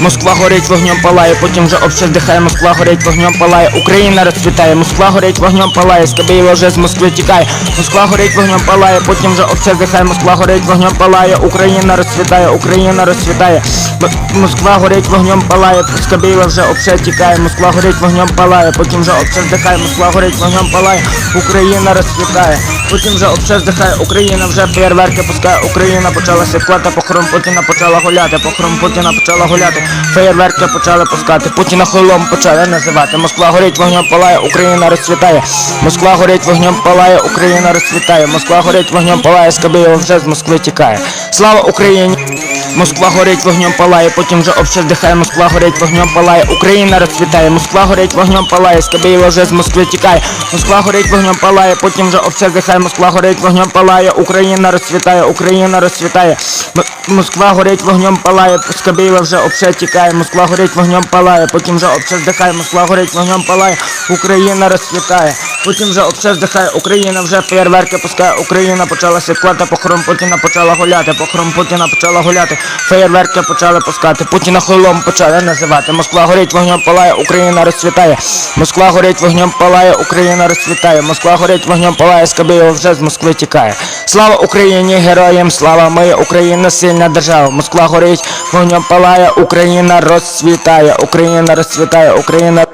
Москва горить вогнем палає, потім вже обше здихає, Москва горить вогнем палає, Україна розцвітає, Москва горить вогнем палає, Скабєєва вже з Москви тікає, Москва горить вогнем палає, потім вже обше здихає, Москва горить вогнем палає, Україна розцвітає, Україна розцвітає, Москва горить вогнем палає, Скабєєва вже обше тікає, Москва горить вогнем палає, потім вже обше здихає, Москва горить вогнем палає, Україна розцвітає, потім вже обше здихає, Україна вже фейерверки пускає, Україна почала святкувати, похорон Путіна почала гуляти, похорон Путіна почала гуляти, фейерверки почали пускати, Путіна хуйлом почали називати, Москва горить вогнем палає, Україна розцвітає, Москва горить вогнем палає, Україна розцвітає, Москва горить вогнем палає, Скабєєва вже з Москви тікає. Слава Україні! Москва горить вогнем палає, потім вже обще здихає, Москва горить вогнем палає, Україна розцвітає, Москва горить вогнем палає, Скабєєва вже з Москви тікає, Москва горить вогнем палає, потім вже обще здихає, Москва горить вогнем палає, Україна розцвітає, Україна розцвітає, Москва горить вогнем палає, Скабєєва вже обще тікає, Москва горить вогнем палає, потім вже обще здихає, Москва горить вогнем палає, Україна розцвітає, потім вже обще здихає, Україна вже фейерверки пускає, Україна почала святкувати, похорон Путіна почала гуляти, похорон Путіна почала гуляти, фейерверки почали пускати, Путіна хуйлом почали називати, Москва горить вогнем палає, Україна розцвітає, Москва горить вогнем палає, Україна розцвітає, Москва горить вогнем палає, Скабєєва вже з Москви тікає. Слава Україні, героям, слава ми, Україна сильна держава, Москва горить вогнем палає, Україна розцвітає, Україна розцвітає, Україна